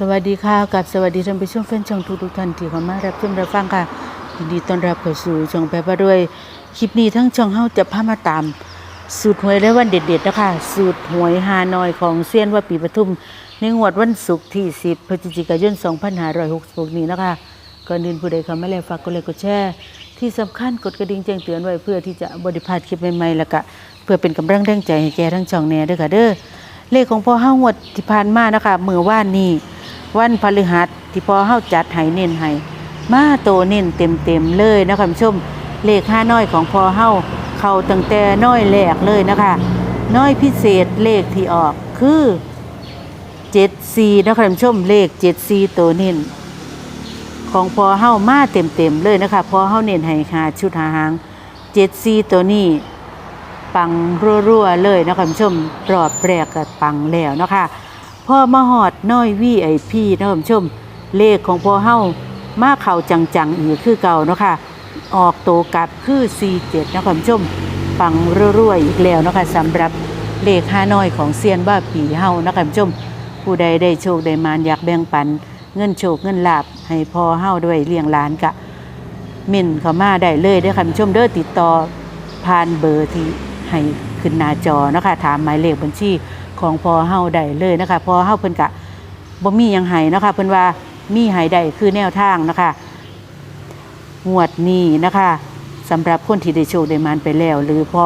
สวัสดีค่ะกับสวัสดีท่านผู้ชมแฟนช่องทุกทุกท่านที่เข้ามารับชมรับฟังค่ะยินดีต้อนรับเข้าสู่ช่องแปรปด้วย คลิปนี้ทั้งช่องเฮาจะพามาตาม สูตรหวยและวันเด็ดๆนะคะสูตรหวยฮานอยของเซียนว่าปีปทุม ในงวดวันศุกร์ที่ 10พฤศจิกายน 2566 นี้นะคะก่อนอื่นผู้ใดเข้ามาแล้วฝากกดไลค์กดแชร์ที่สำคัญกดกระดิ่งแจ้งเตือนไว้เพื่อที่จะบริพาดคลิปใหม่ๆแล้วก็เพื่อเป็นกำลังแรงใจให้แก่ทั้งช่องแน่ด้วยค่ะเด้อเลขของพ่อเฮางวดที่ผ่านมานะคะเมื่อวานนี้ วันพฤหัสที่พอเฮาจัดให้เน้นให้มาโตเน้นเต็มๆเลยนะคะคุณผู้ชมเลขห้าน้อยของพอเฮาเข้าตั้งแต่น้อยแรกเลยนะคะ น้อยพิเศษเลขที่ออกคือ74นะคะคุณผู้ชมเลข74ตัวเน้นของพอเฮามาเต็มๆเลยนะคะพอเฮาเน้นให้หาชุดหาหาง74ตัวนี้ปังรัวๆเลยนะคะคุณผู้ชมรอบแรกก็ปังแล้วนะคะ พ่อมาหอดน้อยวีไอพี่นะคุณผู้ชม เลขของพ่อเฮ้ามาเข่าจังๆอีกคือเก่าเนาะค่ะ ออกโตกลับคือ 47นะคุณผู้ชมปังรัวๆอีกแล้วนะคะสำหรับเลขห้าน้อยของเซียนบ้าปีเฮานะคุณผู้ชม ผู้ใดได้โชคได้มานอยากแบ่งปัน เงินโชคเงินลาบให้พ่อเฮาด้วยเลี้ยงหลานกะม่นเขามาได้เลยเด้ค่ะคุณผู้ชมเด้อติดต่อผ่านเบอร์ที่ให้ขึ้นหน้าจอนะคะถามหมายเลขบัญชี ของพอเฮาได้เลยนะคะพอเฮาเพิ่นกะบ่มียังให้นะคะเพิ่นว่ามีให้ได้คือแนวทางนะคะงวดนี้นะคะสำหรับคนที่ได้โชคได้มานไปแล้ว หรือพอ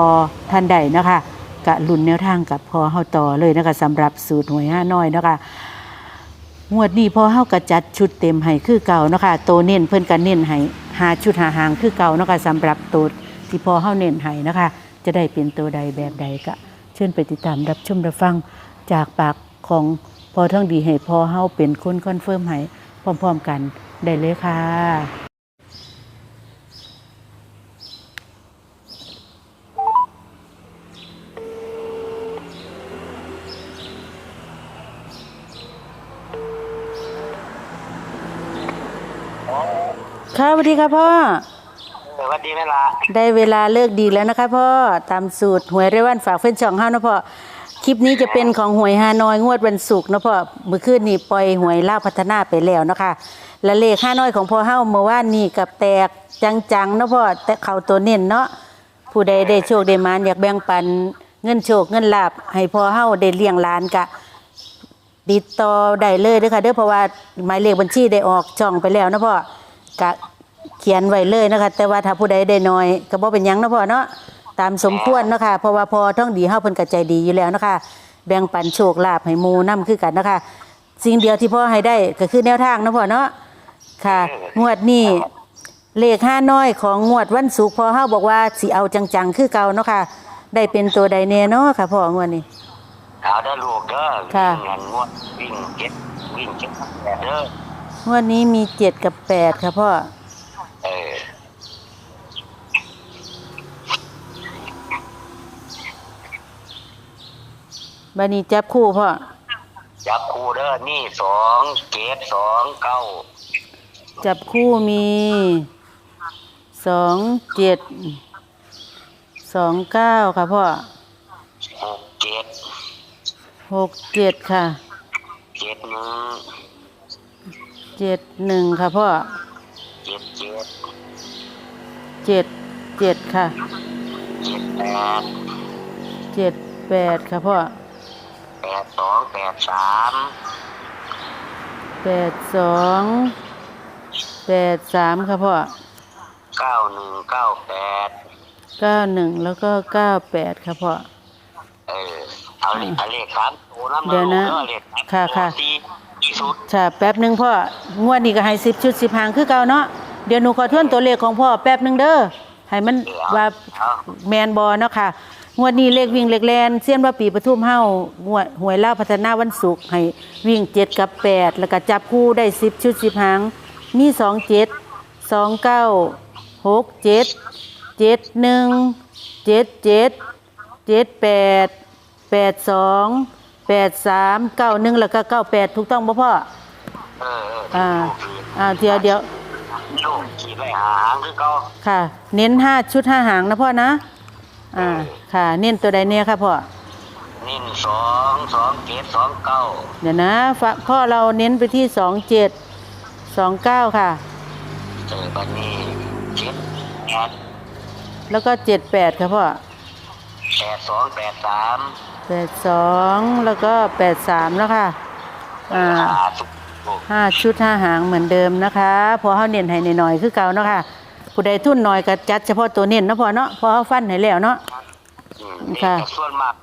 ท่านใดนะคะกะลุ้นแนวทางกับพอเฮาต่อเลยนะคะสำหรับสูตรหวยห้าน้อยนะคะงวดนี้พอเฮาก็จัดชุดเต็มให้คือเก่านะคะโตเน้นเพิ่นก็เน้นให้หาชุดหาหางคือเก่านะคะสำหรับตัวที่พอเฮาเน้นให้นะคะ จะได้เป็นตัวใดแบบใดก็ ชิญไปติดตามรับชมรับฟังจากปากของพอท่องดีให้พอเฮาเป็นคนคอนเฟิร์มให้พร้อมๆกันได้เลยค่ะ ค่ะสวัสดีค่ะพ่อ วัสดีเวลา ได้เวลาเลิกดีแล้วนะคะพ่อตามสูตรหวยเรวันฝากเพื่อนช่องห้านะพ่อคลิปนี้จะเป็นของหวยฮานอยงวดวันศุกร์นะพ่อเมื่อคืนนี้ปล่อยหวยล่าพัฒนาไปแล้วนะคะและเลขห้าน้อยของพ่อเฮ้าเมื่อวานนี้กับแตกจังๆนะพ่อแต่เขาตัวเน้นเนาะผู้ใดได้โชคได้มานอยากแบ่งปันเงินโชคเงินลาบให้พ่อเฮ้าได้เลี้ยงหลานกะติดต่อได้เลยเด้อค่ะเด้อเพราะว่าหมายเลขบัญชีได้ออกช่องไปแล้วนะพ่อกะ เขียนไว้เลยนะคะ แต่ว่าถ้าผู้ใดได้น้อยก็บ่เป็นหยังนะพ่อเนาะตามสมควรเนาะคะเพราะว่าพอท่องดีเฮาเพิ่นก็ใจดีอยู่แล้วเนาะคะแบ่งปันโชคลาภให้หมู่นํคือกันเนาะคะสิ่งเดียวที่พ่อให้ได้ก็คือแนวทางนะพ่อเนาะค่ะ งวดนี้เลขห้าน้อยของงวดวันศุกร์พอเฮาบอกว่าสิเอาจังๆ คือเก่าเนาะค่ะ ได้เป็นตัวใดแน่เนาะค่ะพ่องวดนี้ เอาเด้อลูกเด้อค่ะ วิ่งเงินงวดวิ่งเจ็ดวิ่งเจ็ดแปดเด้องวดนี้มีเจ็ดกับแปดค่ะพ่อเออ บันนี้จับคู่พ่อจับคู่เด้อนี่สองเจ็ดสองเก้าจับคู่มีสองเจ็ดสองเก้าค่ะพ่อหกเจ็ดหกเจ็ดค่ะเจ็ดหนึ่งเจ็ดหนึ่งค่ะพ่อเจ็ดเจ็ดเจ็ดเจ็ดค่ะเจ็ดแปดเจ็ดแปดค่ะพ่อ แปดสองแปดสามแปดสองแปดสามค่ะพ่อเก้าหนึ่งเก้าแปดเก้าหนึ่งแล้วก็เก้าแปดค่ะพ่อ เออเอาเลขเอาเลขสามตัวน้ำเดี๋ยวนะลูกด้อเลขสามค่ะค่ะดีที่สุดค่ะแป๊บหนึ่งพ่องวดนี้ก็ให้สิบชุดสิบหางคือเก่าเนาะเดี๋ยวหนูขอทวนตัวเลขของพ่อแป๊บหนึ่งเด้อให้มันว่า เอา แมนบอเนาะค่ะ งวดนี้เลขวิ่งเลขแลนเสี้ยนว่าปีปทุมเฮางวดหวยเล่าวพัฒนาวันศุกร์ให้วิ่งเจ็ดกับแปดแล้วก็จับคู่ได้สิบชุดสิบหาง มีสองเจ็ดสองเก้าหกเจ็ดเจ็ดหนึ่งเจ็ดเจ็ดเจ็ดแปดแปดสองแปดสามเก้าหนึ่งแล้วก็เก้าแปดถูกต้องป่ะพ่อเออเอออ่าลูกคืออ่าเดี๋ยวเดี๋ยวลูกขี่ไปหาหางคือเขาค่ะ เน้นห้าชุดห้าหางนะพ่อนะ อ่า ค่ะ เน้นตัวใดเนี่ยค่ะพ่อ นิ่นสองสองเจ็ดสองเก้าเดี๋ยวนะฝะพ่อเราเน้นไปที่สองเจ็ดสองเก้าค่ะ เจอบันนี้เจ็ดแปดแล้วก็เจ็ดแปดค่ะพ่อแปดสองแปดสามแปดสองแล้วก็แปดสามแล้วค่ะ อ่าสุกห้าชุดห้าหางเหมือนเดิมนะคะ พอเขาเน้นให้หน่อยๆคือเก่าเนาะค่ะ ผู้ใดทุนน้อยก็จัดเฉพาะตัวเน้นเนาะพอเนาะพอเขาฟันให้แล้วเนาะ อืมค่ะ แต่ส่วนมาก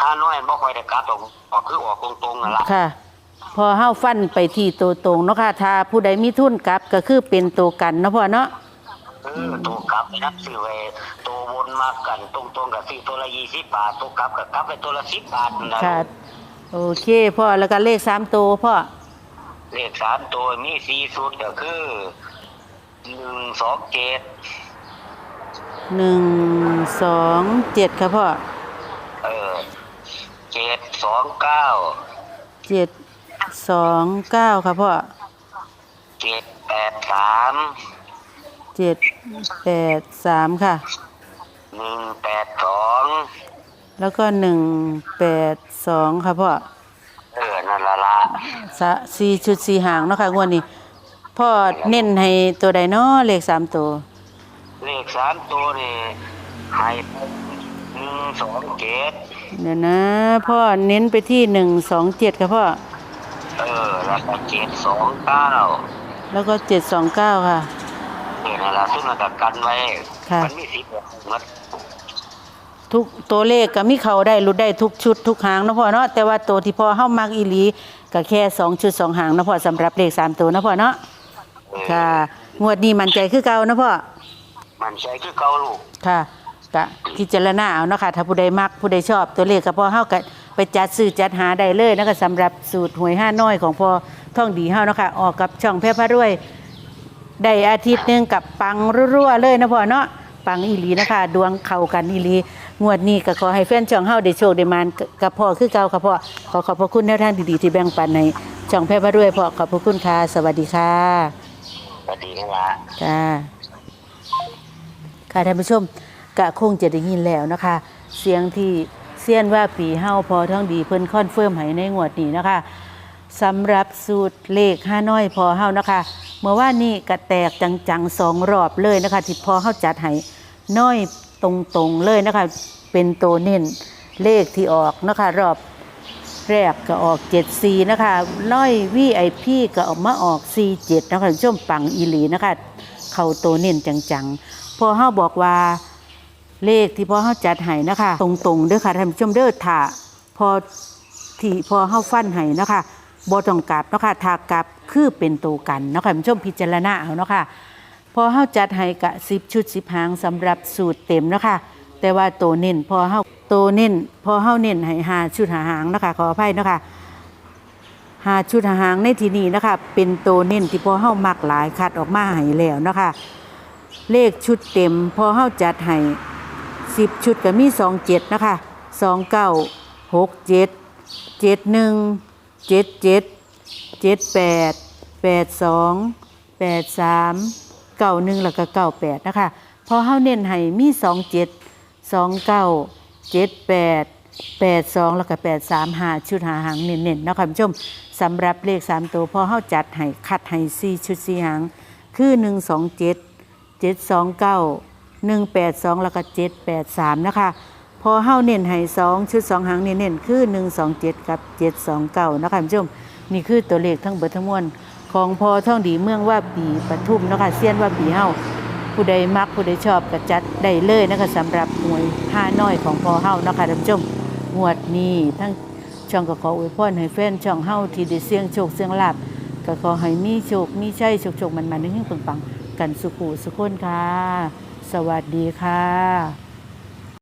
ห้าน้อยบ่ค่อยได้กลับออกออกคือออกตรงๆนั่นล่ะค่ะ พอเฮาฟันไปที่ตัวตรงเนาะค่ะถ้าผู้ใดมีทุนกลับก็คือเป็นตัวกันเนาะพ่อเนาะ เออตัวกลับนับซื้อไว้ตัววนมากันตรงๆกับซื้อตัวละยี่สิบบาทตัวกลับกับกลับไปตัวละสิบบาทนั่นล่ะค่ะโอเคพ่อแล้วก็เลขสามตัวพ่อ เลขสามตัวมีสี่สูตรก็คือ หนึ่งสองเจ็ดหนึ่งสองเจ็ดค่ะพ่อเออเจ็ดสองเก้าเจ็ดสองเก้าค่ะพ่อเจ็ดแปดสามเจ็ดแปดสามค่ะหนึ่งแปดสองแล้วก็หนึ่งแปดสองค่ะพ่อเออนั่นละละสะสี่ชุดสี่หางเนาะค่ะงวดนี้ พ่อเน้นให้ตัวใดเนาะเลขสามตัว เลขสามตัวนี่ให้หนึ่งสองเจ็ดเดี๋ยวนะ พ่อเน้นไปที่หนึ่งสองเจ็ดค่ะพ่อ เออแล้วก็เจ็ดสองเก้าแล้วก็เจ็ดสองเก้าค่ะเนี่ยนั่นละซึ่งเราจะกันไว้ ค่ะ มันมีสิบหกมัดทุกตัวเลขก็มีเขาได้รุดได้ทุกชุดทุกหางเนาะพ่อเนาะแต่ว่าตัวที่พ่อเฮามักอีหลีก็แค่สองชุดสองหางเนาะพ่อสำหรับเลขสามตัวเนาะพ่อเนาะเออ ค่ะ งวดนี้มันใจคือเก่าเนาะพ่อ มันใช้คือเก่าลูก ค่ะกะพิจารณาเอาเนาะค่ะถ้าผู้ใดมักผู้ใดชอบตัวเลขก็พอเฮาก็ไปจัดซื้อจัดหาได้เลยนะคะสำหรับสูตรหวยห้าน้อยของพอท่องดีเฮาเนาะค่ะออกกับช่องแพร่พระรวยได้อาทิตย์หนึงกับปังรั่วๆเลยนะพ่อเนาะปังอีหลีนะคะดวงเข้ากันอีหลีงวดนี้ก็ขอให้แฟนช่องเฮาได้โชคได้มานกับพ่อคือเก่าค่ะพ่อขอขอบพระคุณแนวทางดีๆที่แบ่งปันในช่องแพร่พระรวยพ่อขอบพระคุณค่ะสวัสดีค่ะส วัสดีนะละจ้าค่ะท่านผู้ชมกะคงจะได้ยินแล้วนะคะ เสียงที่เซียนว่าปีเฮาพอท่องดีเพิ่นคอนเฟิร์มให้ในงวดนี้นะคะสำหรับสูตรเลขห้าน้อยพอเฮานะคะ เมื่อว่านี่กระแตกจังๆสองรอบเลยนะคะที่พอเฮาจัดให้น้อยตรงๆเลยนะคะ เป็นตัวเน้นเลขที่ออกนะคะ รอบ แรกก็ออก74นะคะร้อยวีไอพีก็ออกมาออก 47นะคะช่วงปังอีหลีนะคะ เข้าตัวเน้นจังๆ พอเฮาบอกว่าเลขที่พอเฮาจัดให้นะคะ ตรงๆเด้อค่ะท่านผู้ชมเด้อถ้าพอที่พอเฮาฟันให้นะคะบ่ต้องกลับนะคะถ้ากลับคือเป็นตัวกันนะคะท่านผู้ชมพิจารณาเอาเนาะค่ะพอเฮาจัดให้กะ10 ชุด 10 หางสำหรับสูตรเต็มนะคะแต่ว่าตัวเน้นพอเฮา ตัวเน้นพอเฮาเน้นให้หาชุดหาหางนะคะขออภัยนะคะหาชุดหาหางในที่นี้นะคะ เป็นตัวเน้นที่พอเฮามักหลายคัดออกมาให้แล้วนะคะ เลขชุดเต็ม พอเฮาจัดให้10ชุดก็มี27นะคะ29 67 71 77 78 82 83 91แล้วก็98นะคะพอเฮาเน้นให้มี27 เจ็ดแปดแปดสองแล้วก็แปดสามหาชุดหาหางเน้นๆนะคะคุณผู้ชมสำหรับเลขสามตัวพอเข้าจัดให้คัดให้สี่ชุดสี่หาง คือหนึ่งสองเจ็ดเจ็ดสองเก้าหนึ่งแปดสองแล้วก็เจ็ดแปดสามนะคะพอเข้าเน้นให้สองชุดสองหางเน้นๆคือหนึ่งสองเจ็ดกับเจ็ดสองเก้านะคะคุณผู้ชมนี่คือตัวเลขทั้งเบิดทั้งมวลของพอท่องดีเมืองว่าปีปทุมนะคะเซียนว่าปีเฮา ผู้ใดมักผู้ใดชอบก็จัดได้เลยนะคะสำหรับหวยห้าน้อยของพอเฮานะคะท่านผู้ชมงวดนี้ทั้งช่องก็ขออวยพรให้แฟนช่องเฮาที่ได้เสี่ยงโชคเสี่ยงลาบก็ขอให้มีโชคมีชัยโชคโชคมันๆนึงปังๆกันสุขุสุขคนค่ะ สวัสดีค่ะ